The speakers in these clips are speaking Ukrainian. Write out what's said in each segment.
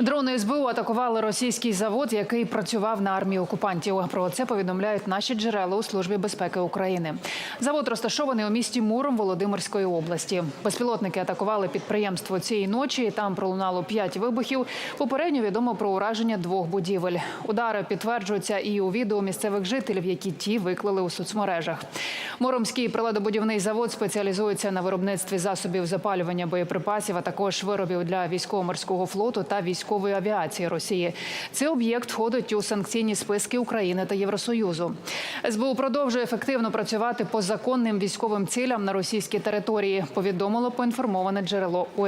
Дрони СБУ атакували російський завод, який працював на армії окупантів. Про це повідомляють наші джерела у службі безпеки України. Завод розташований у місті Муром Володимирської області. Безпілотники атакували підприємство цієї ночі. Там пролунало п'ять вибухів. Попередньо відомо про ураження двох будівель. Удари підтверджуються і у відео місцевих жителів, які ті виклали у соцмережах. Муромський приладобудівний завод спеціалізується на виробництві засобів запалювання боєприпасів, а також виробів для військово-морського флоту та військової авіації Росії. Цей об'єкт входить у санкційні списки України та Євросоюзу. СБУ продовжує ефективно працювати по законним військовим цілям на російській території. Повідомило поінформоване джерело у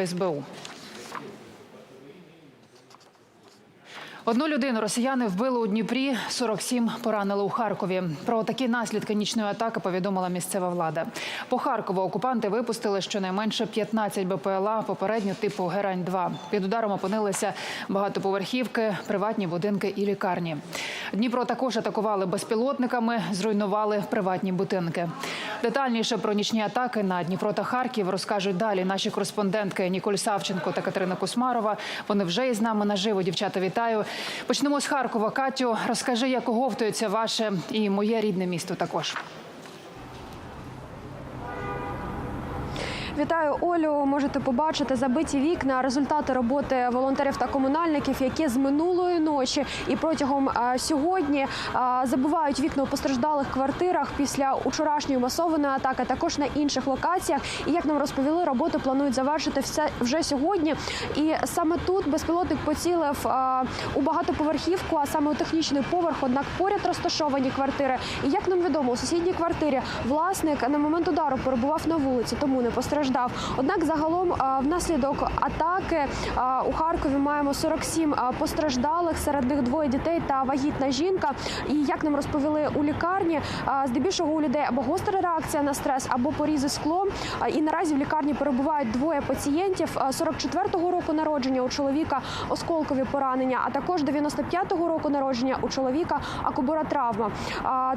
Одну людину росіяни вбили у Дніпрі, 47 поранили у Харкові. Про такі наслідки нічної атаки повідомила місцева влада. По Харкову окупанти випустили щонайменше 15 БПЛА попередньо типу Герань-2. Під ударом опинилися багатоповерхівки, приватні будинки і лікарні. Дніпро також атакували безпілотниками, зруйнували приватні будинки. Детальніше про нічні атаки на Дніпро та Харків розкажуть далі наші кореспондентки Ніколь Савченко та Катерина Кусмарова. Вони вже із нами наживо. Дівчата, вітаю. Почнемо з Харкова. Катю, розкажи, як оговтується ваше і моє рідне місто також. Вітаю Олю. Можете побачити забиті вікна, результати роботи волонтерів та комунальників, які з минулої ночі і протягом е, сьогодні е, забивають вікна у постраждалих квартирах після учорашньої масованої атаки, також на інших локаціях. І як нам розповіли, роботу планують завершити все вже сьогодні. І саме тут безпілотник поцілив е, у багатоповерхівку, а саме у технічний поверх. Однак поряд розташовані квартири. І як нам відомо, у сусідній квартирі власник на момент удару перебував на вулиці, тому не постраждав. Однак, загалом, внаслідок атаки у Харкові маємо 47 а, постраждалих, серед них двоє дітей та вагітна жінка. І як нам розповіли у лікарні, здебільшого у людей або гостра реакція на стрес, або порізи склом. І наразі в лікарні перебувають двоє пацієнтів а, 44-го року народження у чоловіка осколкові поранення, а також 95-го року народження у чоловіка акубора травма.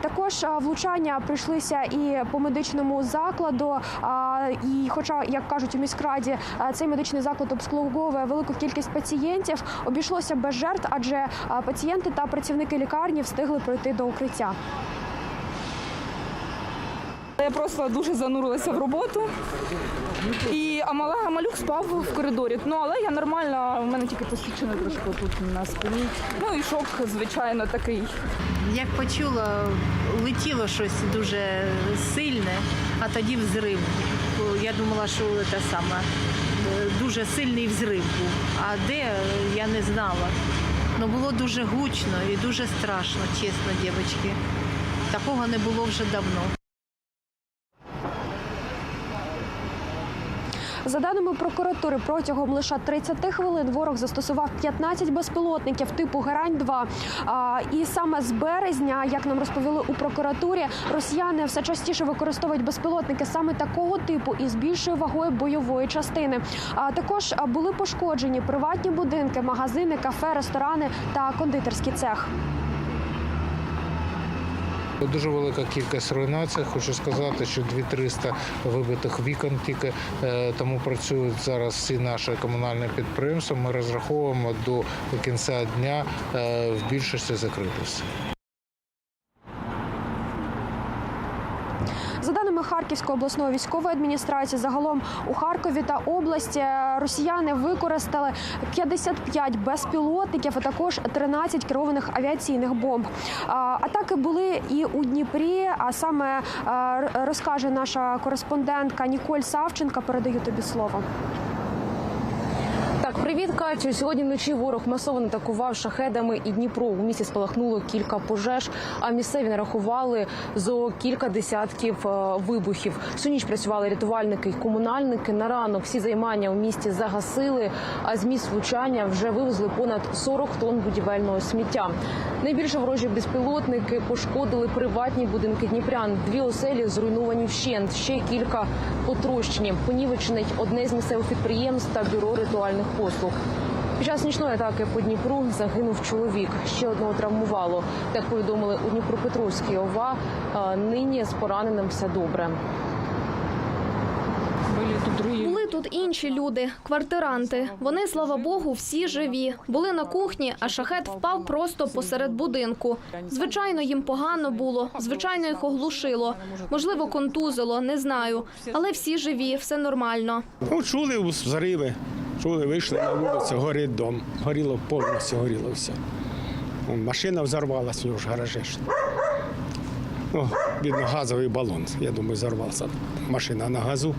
Також влучання прийшлися і по медичному закладу. І, хоча, як кажуть у міськраді, цей медичний заклад обслуговує велику кількість пацієнтів, обійшлося без жертв, адже пацієнти та працівники лікарні встигли пройти до укриття. Я просто дуже занурилася в роботу. І а мала малюк спав в коридорі. Ну але я нормально, у мене тільки посвідчено трошки тут на спині. Ну і шок, звичайно, такий. Як почула, летіло щось дуже сильне, а тоді взрив. Я думала, що це саме е, дуже сильний взрив був. А де я не знала. Ну було дуже гучно і дуже страшно, чесно, дівчатки. Такого не було вже давно. За даними прокуратури, протягом лише 30 хвилин ворог застосував 15 безпілотників типу Герань-2. І саме з березня, як нам розповіли у прокуратурі, росіяни все частіше використовують безпілотники саме такого типу із більшою вагою бойової частини. А також були пошкоджені приватні будинки, магазини, кафе, ресторани та кондитерський цех. Дуже велика кількість руйнацій. Хочу сказати, що 2300 вибитих вікон тільки е, тому працюють зараз всі наші комунальні підприємства. Ми розраховуємо до кінця дня е, в більшості закритості. Харківської обласної військової адміністрації, загалом у Харкові та області е, росіяни використали 55 безпілотників, а також 13 керованих авіаційних бомб. Атаки були і у Дніпрі. А саме е, розкаже наша кореспондентка Ніколь Савченка. Передаю тобі слово. Так, привіт, Катю. Сьогодні вночі ворог масово атакував шахедами і Дніпро. У місті спалахнуло кілька пожеж, а місцеві нарахували зо кілька десятків е, вибухів. Всю ніч працювали рятувальники і комунальники. На ранок всі займання у місті загасили, а з місць влучання вже вивезли понад 40 тонн будівельного сміття. Найбільше ворожі безпілотники пошкодили приватні будинки дніпрян. Дві оселі зруйновані вщент, ще кілька потрощені. Понівечене одне з місцевих підприємств та бюро ритуальних послуг. Під час нічної атаки по Дніпру загинув чоловік. Ще одного травмувало. Так повідомили у Дніпропетровській ОВА. Нині з пораненим все добре. Були тут другі. Були тут інші люди, квартиранти. Вони, слава Богу, всі живі. Були на кухні, а шахет впав просто посеред будинку. Звичайно, їм погано було. Звичайно, їх оглушило. Можливо, контузило, не знаю. Але всі живі, все нормально. Ну, чули взриви, чули, вийшли на вулицю, горить дом. Горіло повністю, горіло все. Машина взорвалася у нього в гаражі. Ну, видно, газовий балон, я думаю, взорвався. Машина на газу.